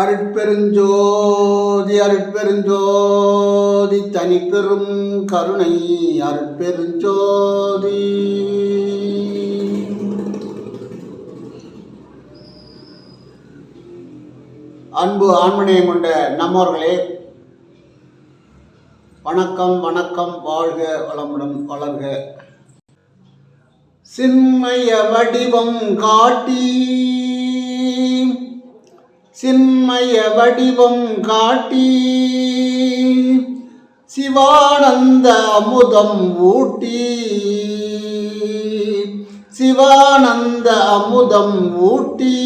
அருட்பெருஞ்சோதி அருட்பெருஞ்சோதி தனிப்பெரும் கருணை அருட்பெருஞ்சோதி. அன்பு ஆண்மனையம் கொண்ட நம்மவர்களே வணக்கம் வணக்கம் வாழ்க வளமுடன் வளர்க. சின்மய வடிவம் காட்டி சின்மய வடிவம் காட்டி சிவானந்த அமுதம் ஊட்டி. சிவானந்த அமுதம் ஊட்டி.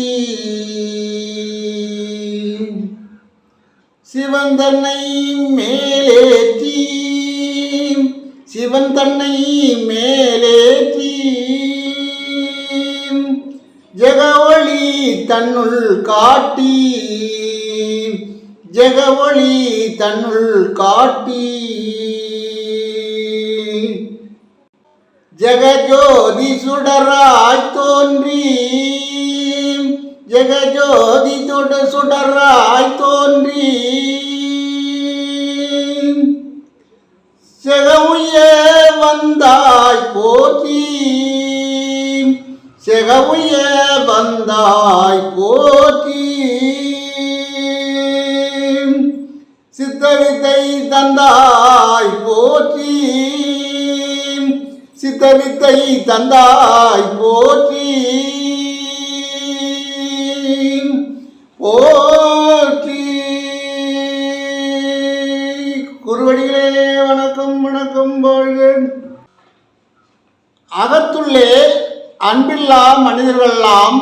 சிவன் தன்னை மேலேற்றி சிவன் தன்னை மேலேற்றி தன்னுள் காட்டி ஜெகவொளி தன்னுள் காட்டி. ஜெகஜோதி சுடராய் தோன்றி ஜெகஜோதி தொட சுடராய் தோன்றி. செகவுய வந்தாய் போற்றி செகவுய வந்தாய் போற்றி. சித்தவித்தை தந்தாய் போற்றி. சித்தவித்தை தந்தாய் போற்றி. போற்றி. குருவடிகளே வணக்கம் வணக்கம் வாழ்க. அகத்துள்ளே அன்பில்லா மனிதர்களெல்லாம்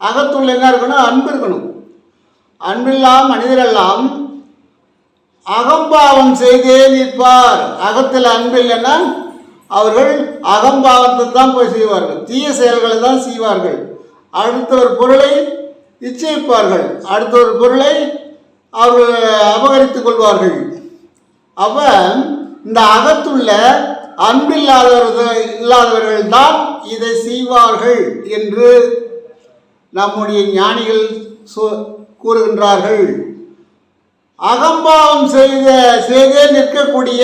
அகத்துள்ள என்ன இருக்கணும்? அன்பு இருக்கணும். அன்பில்லா மனிதரெல்லாம் அகம்பாவம் செய்தே நிற்பார். அகத்தில் அன்பு இல்லைன்னா அவர்கள் அகம்பாவத்தை தான் போய் செய்வார்கள். தீய செயல்களை தான் செய்வார்கள். அடுத்த ஒரு பொருளை நிச்சயிப்பார்கள். அடுத்த ஒரு பொருளை அவர்கள் அபகரித்துக் கொள்வார்கள். அப்ப இந்த அகத்துள்ள அன்பில்லாதவர்கள் இல்லாதவர்கள் தான் இதை செய்வார்கள் என்று நம்முடைய ஞானிகள் கூறுகின்றார்கள். அகம்பாவம் செய்த செய்தே நிற்கக்கூடிய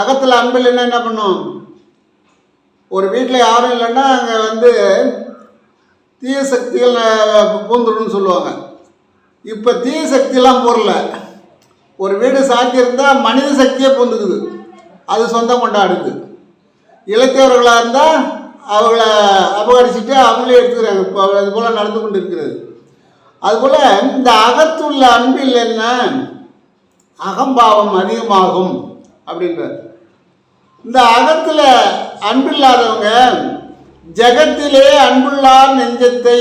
அகத்தில் அன்பில் என்ன என்ன பண்ணும்? ஒரு வீட்டில் யாரும் இல்லைன்னா அங்கே வந்து தீய சக்திகள் பூந்துடும் சொல்லுவாங்க. இப்போ தீய சக்தியெல்லாம் போடல. ஒரு வீடு சாத்தியிருந்தால் மனித சக்தியே பூந்துக்குது. அது சொந்தம் கொண்டாடுது. இலக்கியவர்களாக இருந்தால் அவங்கள அபகரிச்சுட்டு அவங்களே எடுத்துக்கிறாங்க. இப்போ அது போல் நடந்து கொண்டு இருக்கிறது அதுபோல் இந்த அகத்துள்ள அன்பில் என்ன? அகம்பாவம் அதிகமாகும் அப்படின்றார். இந்த அகத்தில் அன்பில்லாதவங்க ஜெகத்திலே அன்புள்ளார் நெஞ்சத்தை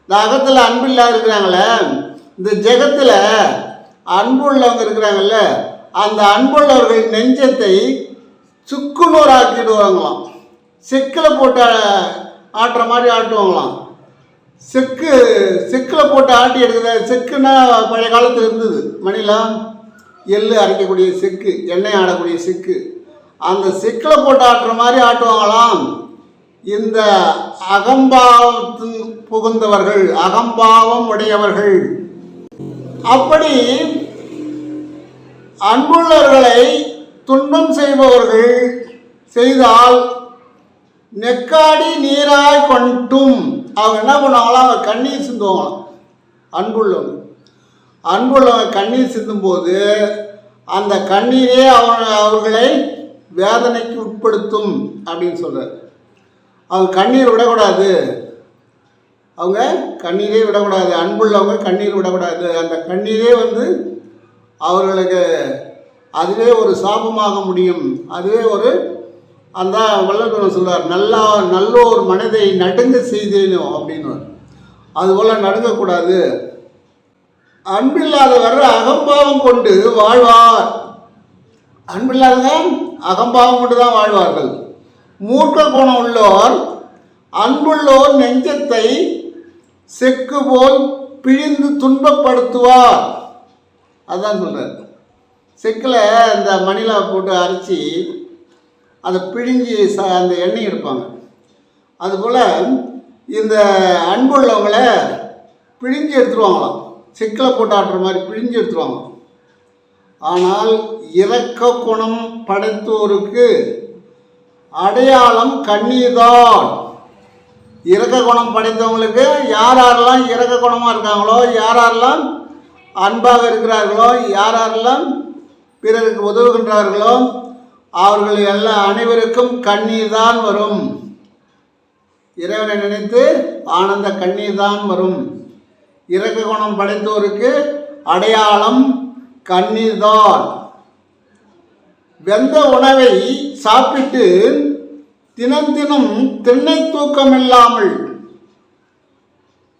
இந்த அகத்தில் அன்பில்லா இருக்கிறாங்களே இந்த ஜெகத்தில் அன்புள்ளவங்க இருக்கிறாங்கல்ல அந்த அன்புள்ளவர்கள் நெஞ்சத்தை சுக்குநூறாக்கிடுவாங்களாம். செக்கில் போட்டு ஆட்டுற மாதிரி ஆட்டுவாங்களாம். செக்கு செக்கில் போட்டு ஆட்டி எடுக்கிற செக்குன்னா பழைய காலத்தில் இருந்தது. மணிலாம் எள் அரைக்கக்கூடிய செக்கு எண்ணெய் ஆடக்கூடிய செக்கு. அந்த செக்கில் போட்டு ஆட்டுற மாதிரி ஆட்டுவாங்களாம். இந்த அகம்பாவத்தின் புகுந்தவர்கள் அகம்பாவம் உடையவர்கள். அப்படி அன்புள்ளவர்களை துன்பம் செய்பவர்கள் செய்தால் நெக்காடி நீராய் கொண்டும். அவங்க என்ன பண்ணுவாங்களாம் அவங்க கண்ணீர் சிந்துவாங்களாம் அன்புள்ளவங்க. அன்புள்ளவங்க கண்ணீர் சிந்தும்போது அந்த கண்ணீரே அவங்க அவர்களை வேதனைக்கு உட்படுத்தும் அப்படின்னு சொல்கிறார் அவங்க கண்ணீர் விடக்கூடாது. அவங்க கண்ணீரே விடக்கூடாது. அன்புள்ளவங்க கண்ணீர் விடக்கூடாது. அந்த கண்ணீரே வந்து அவர்களுக்கு அதுவே ஒரு சாபமாக முடியும். அதுவே ஒரு அந்த வல்லகுரு சொல்றார் நல்லா நல்ல ஒரு மனதை நடுங்க செய்தேனும் அப்படின்னு அதுபோல் நடுங்கக்கூடாது அன்பில்லாதவர் அகம்பாவம் கொண்டு வாழ்வார். அன்பில்லாதவங்க அகம்பாவம் கொண்டு தான் வாழ்வார்கள். மூர்க்க குணம் உள்ளோர் அன்புள்ளோர் நெஞ்சத்தை செக்கு போல் பிழிந்து துன்பப்படுத்துவார். அதான் சொல்கிறார் செக்கில் இந்த மணிலா போட்டு அரைச்சி அதை பிழிஞ்சு ச அந்த எண்ணெய் எடுப்பாங்க. அதுபோல் இந்த அன்புள்ளவங்கள பிழிஞ்சு எடுத்துருவாங்களாம். செக்கில் போட்டு ஆட்டுற மாதிரி பிழிஞ்சு எடுத்துருவாங்க ஆனால் இரக்க குணம் படைத்தோருக்கு அடையாளம் கண்ணீர்தான். இறக்க குணம் படைத்தவங்களுக்கு யார் யாரெல்லாம் இறக்க குணமாக இருக்காங்களோ யார் யாரெல்லாம் அன்பாக இருக்கிறார்களோ? யாரெல்லாம் பிறருக்கு உதவுகின்றார்களோ? அவர்கள் எல்லா அனைவருக்கும் கண்ணீர் தான் வரும். இறைவனை நினைத்து ஆனந்த கண்ணீர் தான் வரும். இறக்க குணம் படைத்தோருக்கு அடையாளம் கண்ணீர் தான். வெந்த உணவை சாப்பிட்டு தினம் தினம் திண்ணை தூக்கம் இல்லாமல்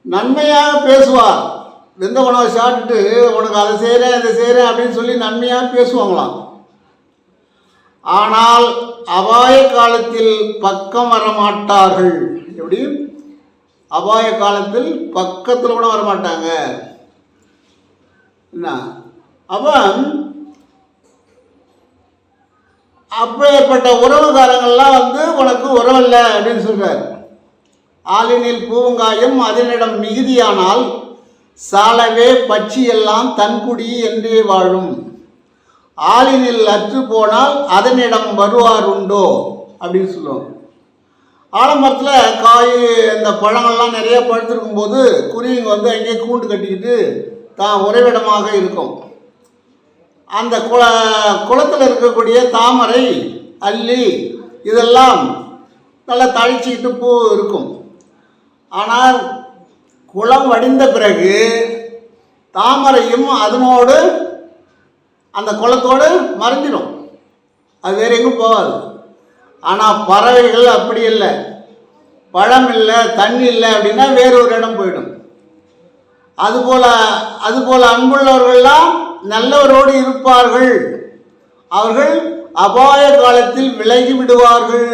நன்மையாக பேசுவார். வெந்த உணவை சாப்பிட்டுட்டு உனக்கு அதை செய்கிறேன் இதை செய்கிறேன் அப்படின்னு சொல்லி நன்மையாக பேசுவாங்களாம். ஆனால் அபாய காலத்தில் பக்கம் வரமாட்டார்கள். எப்படி? அபாய காலத்தில் பக்கத்தில் கூட வரமாட்டாங்க. என்ன? அவன் அப்பேற்பட்ட உறவுகாரங்கள்லாம் வந்து உனக்கு உறவில்லை அப்படின்னு சொல்கிறார் ஆளினில் பூங்காயம் அதனிடம் மிகுதியானால் சாலவே பச்சி எல்லாம் தன்குடி என்றே வாழும். ஆளினில் அற்று போனால் அதனிடம் வருவார் உண்டோ அப்படின்னு சொல்லுவாங்க. ஆலமரத்தில் காய் இந்த பழங்கள்லாம் நிறைய பழுத்திருக்கும் போது குருவிங்க வந்து அங்கேயே கூண்டு கட்டிக்கிட்டு தான் உறைவிடமாக இருக்கும். அந்த குள குளத்தில் இருக்கக்கூடிய தாமரை அல்லி இதெல்லாம் நல்லா தழிச்சிக்கிட்டு பூ இருக்கும். ஆனால் குளம் வடிந்த பிறகு தாமரையும் அதனோடு அந்த குளத்தோடு மறைஞ்சிடும் அது வேற எங்கும் போகாது. ஆனால் பறவைகள் அப்படி இல்லை. பழம் இல்லை தண்ணி இல்லை அப்படின்னா வேறு ஒரு இடம் போயிடும். அதுபோல் அதுபோல் அன்புள்ளவர்கள்லாம் நல்லவரோடு இருப்பார்கள். அவர்கள் அபாய காலத்தில் விலகி விடுவார்கள்.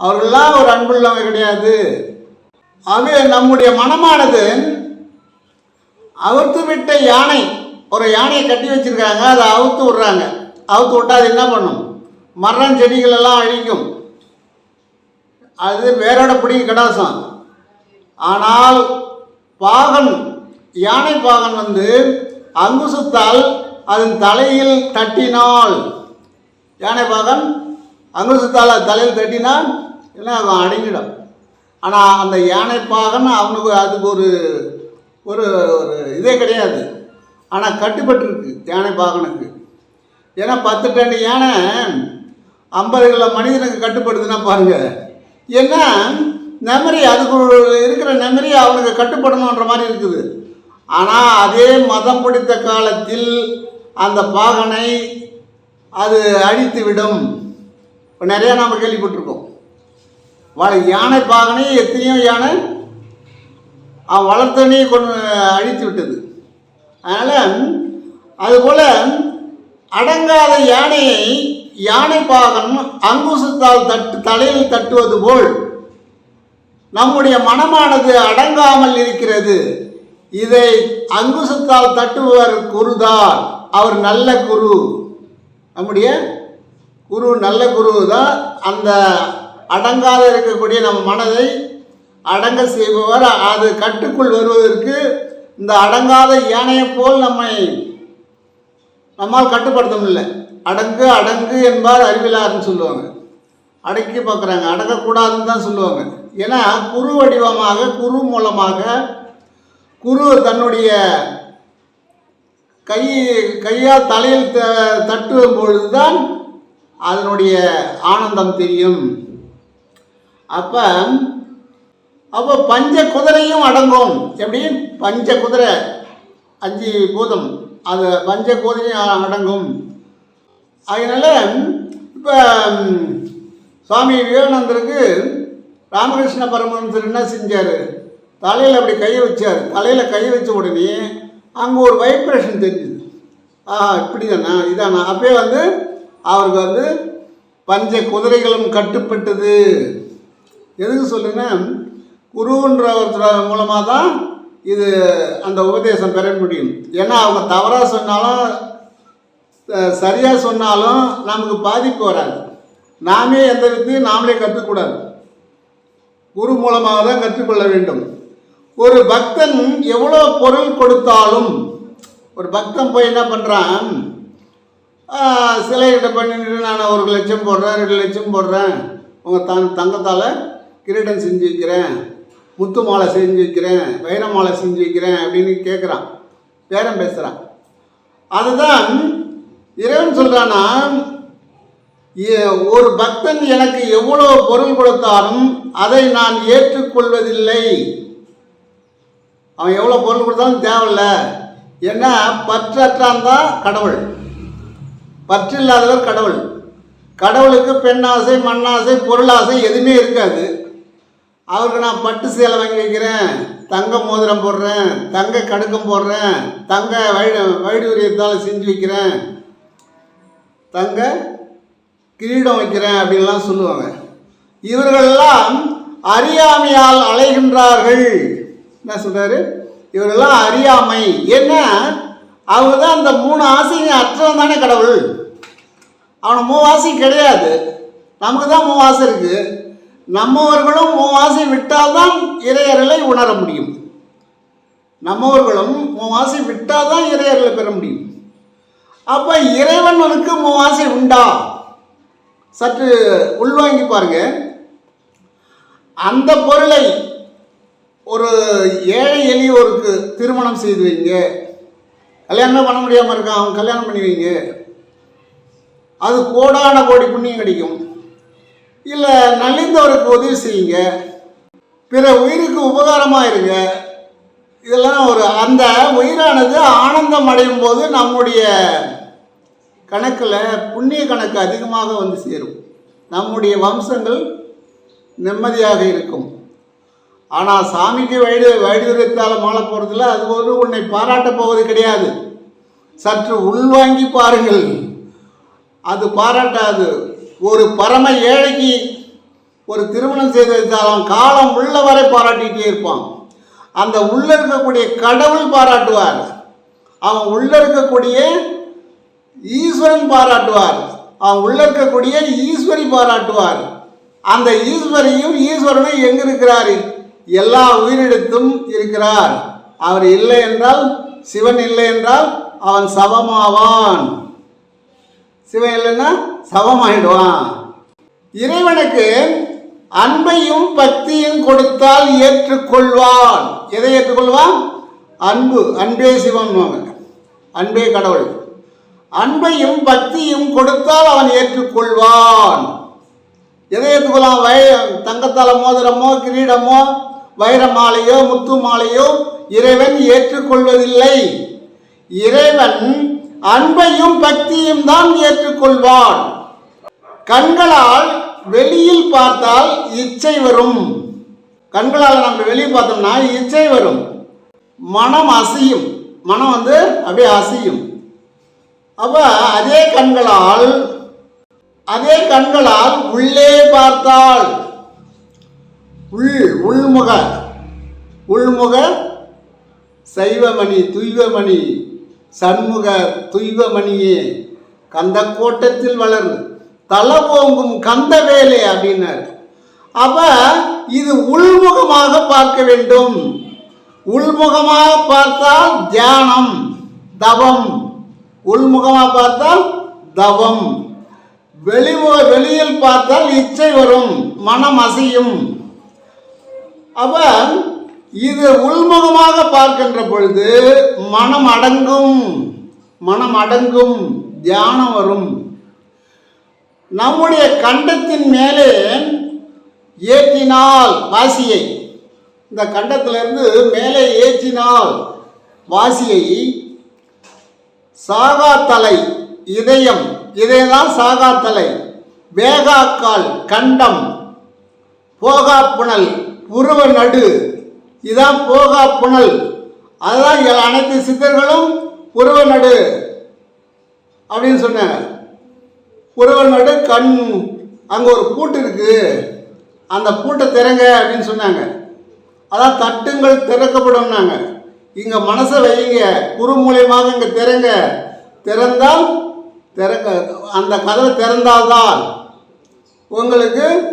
அவர்கள்லாம் ஒரு அன்புள்ளவை கிடையாது. அது நம்முடைய மனமானது. அவுத்து விட்ட யானை ஒரு யானையை கட்டி வச்சிருக்காங்க அதை அவுத்து விடுறாங்க. அவுத்து விட்டா அது என்ன பண்ணும்? மரம் செடிகள் எல்லாம் அழிக்கும். அது வேரோட பிடிங்க கடாசம். ஆனால் பாகன் யானை பாகன் வந்து அங்குசத்தால் அதன் தலையில் தட்டினால் யானை பாகன் அங்குசத்தால் அது தலையில் தட்டினால் என்ன அவன் அடங்கிடும். ஆனால் அந்த யானை அவனுக்கு அதுக்கு ஒரு ஒரு ஒரு இதே கிடையாது. ஆனால் கட்டுப்பட்டுருக்கு யானை பாகனுக்கு. ஏன்னா பத்து டன் யானை ஐம்பது கிலோ மனிதனுக்கு கட்டுப்படுதுன்னா பாருங்கள் ஏன்னா மெமரி அதுக்கு இருக்கிற மெமரி அவனுக்கு கட்டுப்படணுன்ற மாதிரி இருக்குது. ஆனால் அதே மதம் பிடித்த காலத்தில் அந்த பாகனை அது அழித்து விடும் இப்போ நிறையா நாம் கேள்விப்பட்டிருக்கோம். வள யானை பாகனை எத்தனையோ யானை அவன் வளர்த்தனே கொண்டு அழித்து விட்டது. அதனால் அதுபோல் அடங்காத யானையை யானை பாகன் அங்குசத்தால் தட்டு தலையில் தட்டுவது போல் நம்முடைய மனமானது அடங்காமல் இருக்கிறது. இதை அங்குசத்தால் தட்டுவர் குருதான் அவர் நல்ல குரு. நம்முடைய குரு நல்ல குரு தான் அந்த அடங்காத இருக்கக்கூடிய நம்ம மனதை அடங்க செய்பவர். அது கட்டுக்குள் வருவதற்கு இந்த அடங்காத யானையைப் போல் நம்மை நம்மால் கட்டுப்படுத்த முடியல அடங்கு அடங்கு என்பார் அறிவிலாருன்னு சொல்லுவாங்க. அடக்கி பார்க்குறாங்க. அடங்கக்கூடாதுன்னு தான் சொல்லுவாங்க. ஏன்னா குரு வடிவமாக குரு மூலமாக குரு தன்னுடைய கை கையால் தலையில் த தட்டுவும் பொழுதுதான் அதனுடைய ஆனந்தம் தெரியும். அப்போ அப்போ பஞ்ச குதிரையும் அடங்கும். எப்படி? பஞ்ச குதிரை அஞ்சு பூதம். அது பஞ்ச குதிரையும் அடங்கும். அதனால இப்போ சுவாமி விவேகானந்தருக்கு ராமகிருஷ்ண பரமஹம்சர் என்ன செஞ்சார்? தலையில் அப்படி கையை வச்சார். தலையில் கை வச்ச உடனே அங்கே ஒரு வைப்ரேஷன் தெரிஞ்சுது. ஆ இப்படி தானா இதானா? அப்பயே வந்து அவருக்கு வந்து பஞ்ச குதிரைகளும் கட்டுப்பட்டது. எதுக்கு சொல்லுங்க? குருன்ற ஒருத்தர் மூலமாக தான் இது அந்த உபதேசம் பெற முடியும். ஏன்னா அவங்க தவறாக சொன்னாலும் சரியாக சொன்னாலும் நமக்கு பாதிப்பு வராது. நாமே எந்த வித்தையும் நாமளே கற்றுக்கூடாது குரு மூலமாக தான் கற்றுக்கொள்ள வேண்டும். ஒரு பக்தன் எவ்வளோ பொருள் கொடுத்தாலும் ஒரு பக்தன் போய் என்ன பண்ணுறான் சிலைகிட்ட பண்ணிட்டு நான் ஒரு லட்சம் போடுறேன் ரெண்டு லட்சம் போடுறேன். உங்கள் தங் தங்கத்தால் கிரீடம் செஞ்சு வைக்கிறேன் முத்து மாலை செஞ்சு வைக்கிறேன் வைர மாலை செஞ்சு வைக்கிறேன் அப்படின்னு கேட்குறான் பேரம் பேசுகிறான் அதுதான் இறைவன் சொல்கிறான்னா ஒரு பக்தன் எனக்கு எவ்வளோ பொருள் கொடுத்தாலும் அதை நான் ஏற்றுக்கொள்வதில்லை. அவன் எவ்வளோ பொருள் கொடுத்தாலும் தேவையில்ல. ஏன்னா பற்றற்றான் தான் கடவுள். பற்று இல்லாதவர் கடவுள். கடவுளுக்கு பெண்ணாசை மண்ணாசை பொருளாசை எதுவுமே இருக்காது. அவருக்கு நான் பட்டு சேலை வாங்கி வைக்கிறேன் தங்க மோதிரம் போடுறேன் தங்க கடுக்கம் போடுறேன் தங்க வைடு வைடூரியத்தால் செஞ்சு வைக்கிறேன். தங்க கிரீடம் வைக்கிறேன் அப்படின்லாம் சொல்லுவாங்க. இவர்களெல்லாம் அறியாமையால் அலைகின்றார்கள். என்ன சொல்றாரு? இவரெல்லாம் அறியாமை. ஏன்னா அவங்க தான் அந்த மூணு ஆசையும் அற்றவன் தானே கடவுள். அவனை மூவாசை கிடையாது. நமக்கு தான் மூவாசை இருக்குது நம்மவர்களும் மூவாசி விட்டால்தான் இறையறலை உணர முடியும். நம்மவர்களும் மூவாசி விட்டால் தான் இறையறலை பெற முடியும். அப்போ இறைவனுக்கு மூவாசி உண்டா? சற்று உள்வாங்கி பாருங்க. அந்த பொருளை ஒரு ஏழை எளியோருக்கு திருமணம் செய்து வைங்க. கல்யாணம் பண்ண முடியாமல் இருக்கான் அவன் கல்யாணம் பண்ணி வைங்க. அது கோடான கோடி புண்ணியம் கிடைக்கும். இல்லை நலிந்தவருக்கு உதவி செய்யுங்க. பிற உயிருக்கு உபகாரமாக இருங்க இதெல்லாம் ஒரு அந்த உயிரானது ஆனந்தம் அடையும் போது நம்முடைய கணக்கில் புண்ணிய கணக்கு அதிகமாக வந்து சேரும். நம்முடைய வம்சங்கள் நிம்மதியாக இருக்கும். ஆனால் சாமிக்கு வைடு வைடூரியத்தால் மாலை போகிறதுல அது ஒரு உன்னை பாராட்டப் போவது கிடையாது. சற்று உள்வாங்கி பாருங்கள். அது பாராட்டாது. ஒரு பரம ஏழைக்கு ஒரு திருமணம் செய்து வைத்தாலும் காலம் உள்ளவரை பாராட்டிகிட்டே இருப்பான். அந்த உள்ள இருக்கக்கூடிய கடவுள் பாராட்டுவார். அவன் உள்ள இருக்கக்கூடிய ஈஸ்வரன் பாராட்டுவார். அவன் உள்ள இருக்கக்கூடிய ஈஸ்வரி பாராட்டுவார். அந்த ஈஸ்வரியும் ஈஸ்வரனும் எங்க இருக்கிறார்? எல்லா உயிரிடத்தும் இருக்கிறார். அவர் இல்லை என்றால் சிவன் இல்லை என்றால் அவன் சவமாவான் சிவன் இல்லைன்னா சவமாயிடுவான். இறைவனுக்கு அன்பையும் பக்தியும் கொடுத்தால் ஏற்றுக்கொள்வான். எதை ஏற்றுக்கொள்வான்? அன்பு. அன்பே சிவன் அன்பே கடவுள். அன்பையும் பக்தியும் கொடுத்தால் அவன் ஏற்றுக்கொள்வான். எதை ஏற்றுக்கொள்ளான் வை தங்கத்தால மோதிரமோ கிரீடமோ வைர மாலையோ முத்து மாலையோ இறைவன் ஏற்றுக்கொள்வதில்லை. இறைவன் அன்பையும் பக்தியும் தான் ஏற்றுக்கொள்வான். கண்களால் வெளியில் பார்த்தால் இச்சை வரும். கண்களால் நம்ம வெளியே பார்த்தோம்னா இச்சை வரும். மனம் அசையும். மனம் வந்து அப்படியே அசையும். அப்ப அதே கண்களால் அதே கண்களால் உள்ளே பார்த்தால். உள் உள்முக. உள்முக சைவமணி துய்வமணி. சண்முக துய்வமணியே கந்த கோட்டத்தில் வளர்ந்து தலை ஓங்கும் கந்தவேலே அப்படின்னாரு. அப்ப இது உள்முகமாக பார்க்க வேண்டும். உள்முகமாக பார்த்தால் தியானம் தவம். உள்முகமாக பார்த்தால் தவம். வெளிமுக வெளியில் பார்த்தால் இச்சை வரும் மனம் அசையும். அப்ப இது உள்முகமாக பார்க்கின்ற பொழுது மனம் அடங்கும் மனம் அடங்கும் தியானம் வரும். நம்முடைய கண்டத்தின் மேலே ஏற்றினால் வாசியை. இந்த கண்டத்திலிருந்து மேலே ஏற்றினால் வாசியை. சாகாத்தலை இதயம் இதைதான் சாகாத்தலை வேகாக்கால் கண்டம் போகாப்புணல் உருவ நடு இதான் போகா புனல். அதுதான் எல்லா- அனைத்து சித்தர்களும் உருவ நடு. அப்படின்னு சொன்னாங்க. உருவ நடு கண். அங்கே ஒரு பூட்டு இருக்குது அந்த பூட்டை திறங்க அப்படின்னு சொன்னாங்க. அதான் தட்டுங்கள் திறக்கப்படும்னாங்க. இங்கே மனசை வைங்க. குரு மூலியமாக இங்கே திறங்க. திறந்தால் திறக்க அந்த கதவை திறந்தால்தான் உங்களுக்கு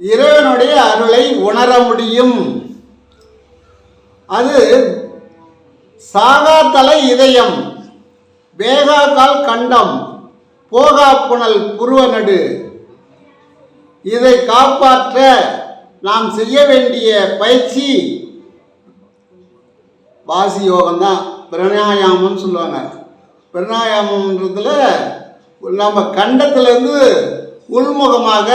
இறைவனுடைய அருளை உணர முடியும். அது சாகாத்தலை இதயம் வேகாக்கால் கண்டம் போகா புனல் புருவநடு. இதை காப்பாற்ற நாம் செய்ய வேண்டிய பயிற்சி வாசி யோகம் தான் பிரணாயாமம்னு சொல்லுவாங்க. பிரணாயாமம்ன்றதுல நம்ம கண்டத்திலேருந்து உள்முகமாக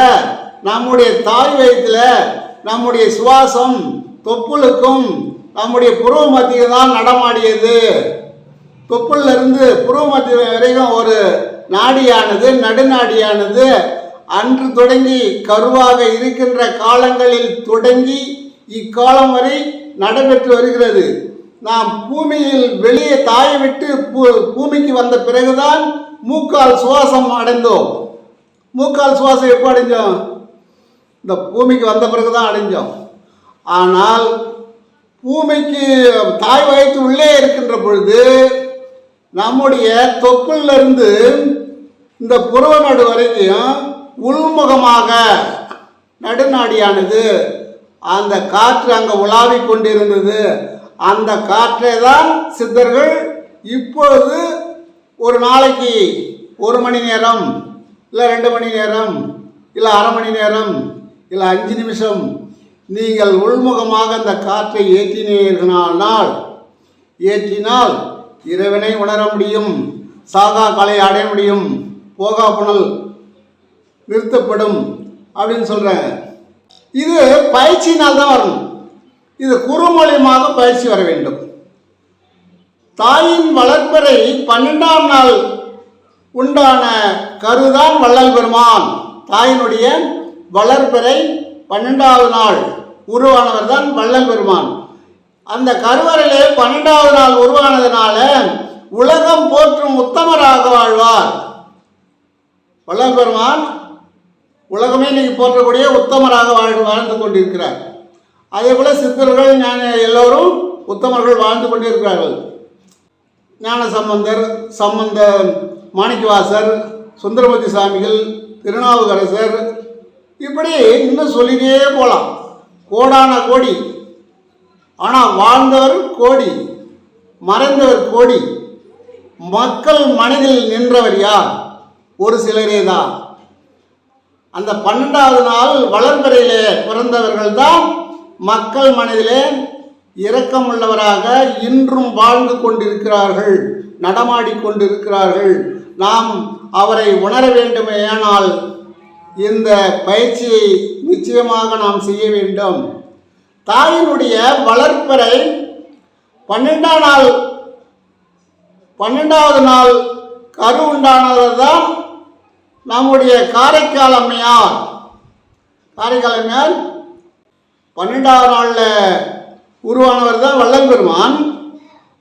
நம்முடைய தாய் வயிற்றில் நம்முடைய சுவாசம் தொப்புளுக்கும் நம்முடைய புருவ மத்தியில் தான் நடமாடியது. தொப்புள்ல இருந்து புருவ மத்திய வரைக்கும் ஒரு நாடியானது நடுநாடியானது. அன்று தொடங்கி கருவாக இருக்கின்ற காலங்களில் தொடங்கி இக்காலம் வரை நடைபெற்று வருகிறது. நாம் பூமியில் வெளியே தாயை விட்டு பூ- பூமிக்கு வந்த பிறகுதான் மூக்கால் சுவாசம் அடைந்தோம். மூக்கால் சுவாசம் எப்போ அடைஞ்சோம்? இந்த பூமிக்கு வந்த பிறகுதான் அடைஞ்சோம். ஆனால் பூமிக்கு தாய் வயிற்று உள்ளே இருக்கின்ற பொழுது நம்முடைய தொப்புலிருந்து இருந்து இந்த புருவ நடு வரைக்கும் உள்முகமாக நடுநாடியானது. அந்த காற்று அங்கே உலாவிக் கொண்டிருந்தது. அந்த காற்றை தான் சித்தர்கள் இப்பொழுது ஒரு நாளைக்கு ஒரு மணி நேரம் இல்லை ரெண்டு மணி நேரம் இல்லை அரை மணி நேரம் இல்லை அஞ்சு நிமிஷம் நீங்கள் உள்முகமாக அந்த காற்றை ஏற்றினீர்களானால் ஏற்றினால் இறைவனை உணர முடியும் சாகா கலை அடைய முடியும் போகா புனல் நிறுத்தப்படும் அப்படின்னு சொல்கிறாங்க இது பயிற்சியினால் தான் வரணும். இது குறுமொழியமாக பயிற்சி வர வேண்டும். தாயின் வளர்ப்பறை பன்னெண்டாம் நாள் உண்டான கருதான் வள்ளல் பெருமான். தாயினுடைய வளர்ப்பறை பன்னெண்டாவது நாள் உருவானவர் தான் வள்ளல் பெருமான். அந்த கருவறையிலே பன்னெண்டாவது நாள் உருவானதுனால உலகம் போற்றும் உத்தமராக வாழ்வார். வள்ளல் பெருமான் உலகமே இன்னைக்கு போற்றக்கூடிய உத்தமராக வாழ் வாழ்ந்து கொண்டிருக்கிறார். அதே போல சித்தர்கள் ஞான எல்லோரும் உத்தமர்கள் வாழ்ந்து கொண்டிருக்கிறார்கள். ஞான சம்பந்தர் சம்பந்த மாணிக்கவாசர் சுந்தரமூர்த்தி சாமிகள் திருநாவுக்கரசர் இப்படி இன்னும் சொல்லிட்டே போகலாம் கோடான கோடி. ஆனால் வாழ்ந்தவர் கோடி மறைந்தவர் கோடி. மக்கள் மனதில் நின்றவர் யார்? ஒரு சிலரே தான். அந்த பன்னெண்டாவது நாள் வளர்பிறையிலே பிறந்தவர்கள் தான் மக்கள் மனதிலே இரக்கமுள்ளவராக இன்றும் வாழ்ந்து கொண்டிருக்கிறார்கள் நடமாடி கொண்டிருக்கிறார்கள். நாம் அவரை உணர வேண்டுமேயானால் இந்த பயிற்சியை நிச்சயமாக நாம் செய்ய வேண்டும். தாயினுடைய வளர்ப்பறை பன்னெண்டாம் நாள் பன்னெண்டாவது நாள் கரு உண்டானவர் தான் நம்முடைய காரைக்கால் அம்மையார். காரைக்கால் அம்மையார் பன்னெண்டாவது நாளில் உருவானவர் தான் வள்ளல் பெருமான்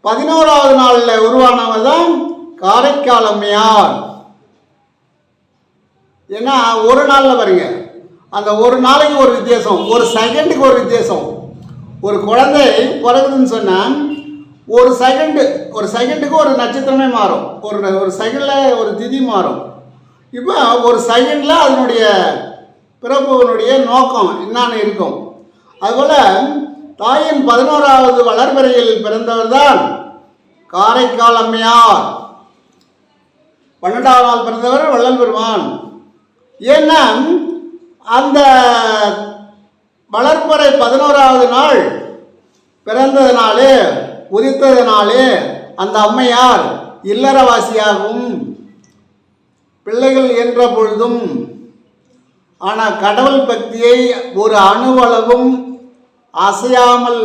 பதினோராவது நாளில் உருவானவர் தான் காரைக்கால் அம்மையார். ஏன்னா ஒரு நாளில் பாருங்க. அந்த ஒரு நாளைக்கு ஒரு வித்தியாசம் ஒரு செகண்டுக்கு ஒரு வித்தியாசம். ஒரு குழந்தை பிறகுதுன்னு சொன்னால் ஒரு செகண்டு ஒரு செகண்டுக்கு ஒரு நட்சத்திரமே மாறும். ஒரு ஒரு செகண்டில் ஒரு திதி மாறும். இப்போ ஒரு செகண்டில் அதனுடைய பிறப்புவனுடைய நோக்கம் என்னன்னு இருக்கும். அதுபோல் தாயின் பதினோராவது வளர்பிறையில் பிறந்தவர் தான் காரைக்கால் அம்மையார். பன்னெண்டாவது நாள் பிறந்தவர் வள்ளல் பெருமான். ஏன்னா அந்த வளர்ப்பறை பதினோராவது நாள் பிறந்ததினாலே உதித்ததினாலே அந்த அம்மையார் இல்லறவாசியாகவும் பிள்ளைகள் என்ற பொழுதும் ஆனால் கடவுள் பக்தியை ஒரு அணுவளவும் அசையாமல்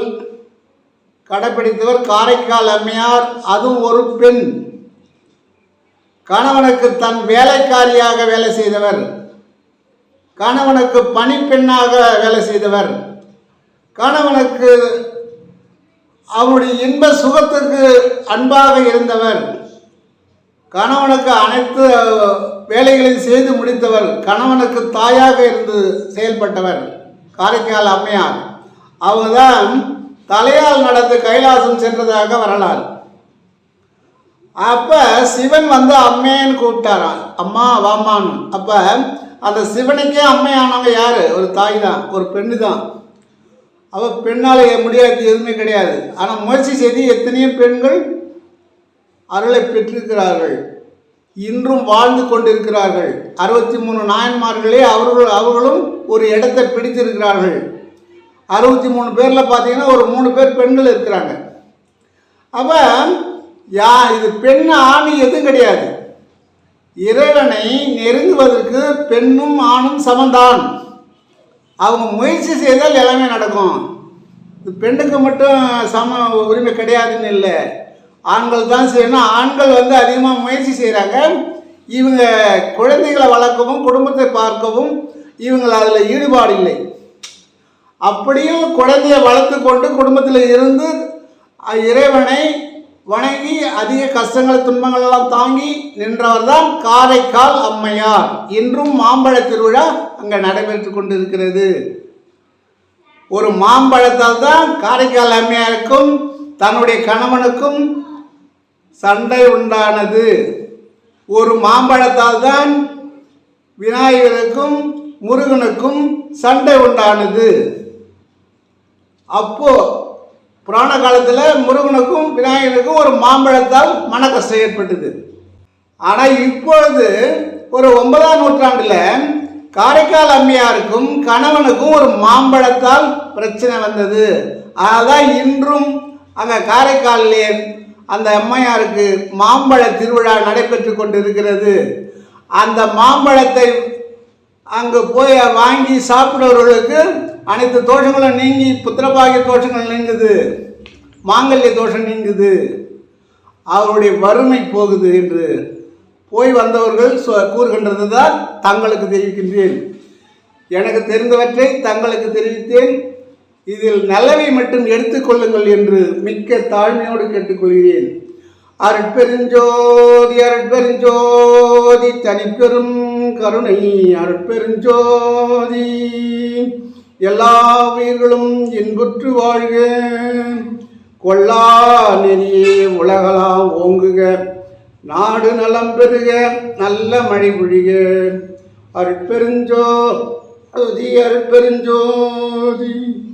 கடைப்பிடித்தவர் காரைக்கால் அம்மையார். அதுவும் ஒரு பெண். கணவனுக்கு தன் வேலைக்காரியாக வேலை செய்தவர். கணவனுக்கு பணிப்பெண்ணாக வேலை செய்தவர். கணவனுக்கு அவனுடைய இன்ப சுகத்துக்கு அன்பாக இருந்தவர். கணவனுக்கு அனைத்து வேலைகளையும் செய்து முடித்தவர். கணவனுக்கு தாயாக இருந்து செயல்பட்டவர். காரைக்கால் அம்மையார். அவங்க தான் தலையால் நடந்து கைலாசம் சென்றதாக வரலாறு. அப்ப சிவன் வந்து அம்மையன்னு கூப்பிட்டாரான் அம்மா வாமான்னு அப்ப அந்த சிவனுக்கே அம்மையானவங்க யார்? ஒரு தாய் தான் ஒரு பெண்ணு தான் அவள் பெண்ணால் முடியாது எதுவுமே கிடையாது. ஆனால் முயற்சி செய்து எத்தனையோ பெண்கள் அருளை பெற்றிருக்கிறார்கள். இன்றும் வாழ்ந்து கொண்டிருக்கிறார்கள். அறுபத்தி மூணு நாயன்மார்களே அவர்கள் அவர்களும் ஒரு இடத்தை பிடித்திருக்கிறார்கள். அறுபத்தி மூணு பேரில் பார்த்தீங்கன்னா ஒரு மூணு பேர் பெண்கள் இருக்கிறாங்க. அப்போ யா இது பெண் ஆணி எதுவும் கிடையாது. இறைவனை நெருங்குவதற்கு பெண்ணும் ஆணும் சமந்தான். அவங்க முயற்சி செய்தால் எல்லாமே நடக்கும். பெண்ணுக்கு மட்டும் சம உரிமை கிடையாதுன்னு இல்லை. ஆண்கள் தான் செய்யணும். ஆண்கள் வந்து அதிகமாக முயற்சி செய்கிறாங்க இவங்க குழந்தைகளை வளர்க்கவும் குடும்பத்தை பார்க்கவும் இவங்கள் அதில் ஈடுபாடு இல்லை. அப்படியும் குழந்தையை வளர்த்து கொண்டு குடும்பத்தில் இருந்து இறைவனை வணங்கி அதிக கஷ்டங்கள் துன்பங்கள் எல்லாம் தாங்கி நின்றவர் தான் காரைக்கால் அம்மையார். இன்றும் மாம்பழ திருவிழா அங்கே நடைபெற்று கொண்டிருக்கிறது. ஒரு மாம்பழத்தால் தான் காரைக்கால் அம்மையாருக்கும் தன்னுடைய கணவனுக்கும் சண்டை உண்டானது. ஒரு மாம்பழத்தால் தான் விநாயகருக்கும் முருகனுக்கும் சண்டை உண்டானது. அப்போ புராண காலத்தில் முருகனுக்கும் விநாயகனுக்கும் ஒரு மாம்பழத்தால் மன ஏற்பட்டது. ஆனால் இப்பொழுது ஒரு ஒன்பதாம் நூற்றாண்டில் காரைக்கால் அம்மையாருக்கும் கணவனுக்கும் ஒரு மாம்பழத்தால் பிரச்சனை வந்தது. அதான் இன்றும் அங்கே காரைக்காலிலே அந்த அம்மையாருக்கு மாம்பழ திருவிழா நடைபெற்று கொண்டிருக்கிறது. அந்த மாம்பழத்தை அங்கே போய் வாங்கி சாப்பிடுறவர்களுக்கு அனைத்து தோஷங்களும் நீங்கி புத்திரபாகிய தோஷங்கள் நீங்குது. மாங்கல்ய தோஷம் நீங்குது. அவருடைய வறுமை போகுது என்று போய் வந்தவர்கள் கூறுகின்றது தான் தங்களுக்கு தெரிவிக்கின்றேன். எனக்கு தெரிந்தவற்றை தங்களுக்கு தெரிவித்தேன். இதில் நல்லவை மட்டும் எடுத்துக்கொள்ளுங்கள் என்று மிக்க தாழ்மையோடு கேட்டுக்கொள்கிறேன். அருட்பெருஞ்சோதி அருட்பெருஞ்சோதி தனிப்பெரும் கருணை அற்பெருஞ்சோதி எல்லா உயிர்களும் இன்புற்று வாழ்க. கொள்ளா நெறியே உலகலாம் ஓங்குக. நாடு நலம் பெறுக நல்ல மழை பொழிக. அருட்பெருஞ்சோதி. அற்பெருஞ்சோதி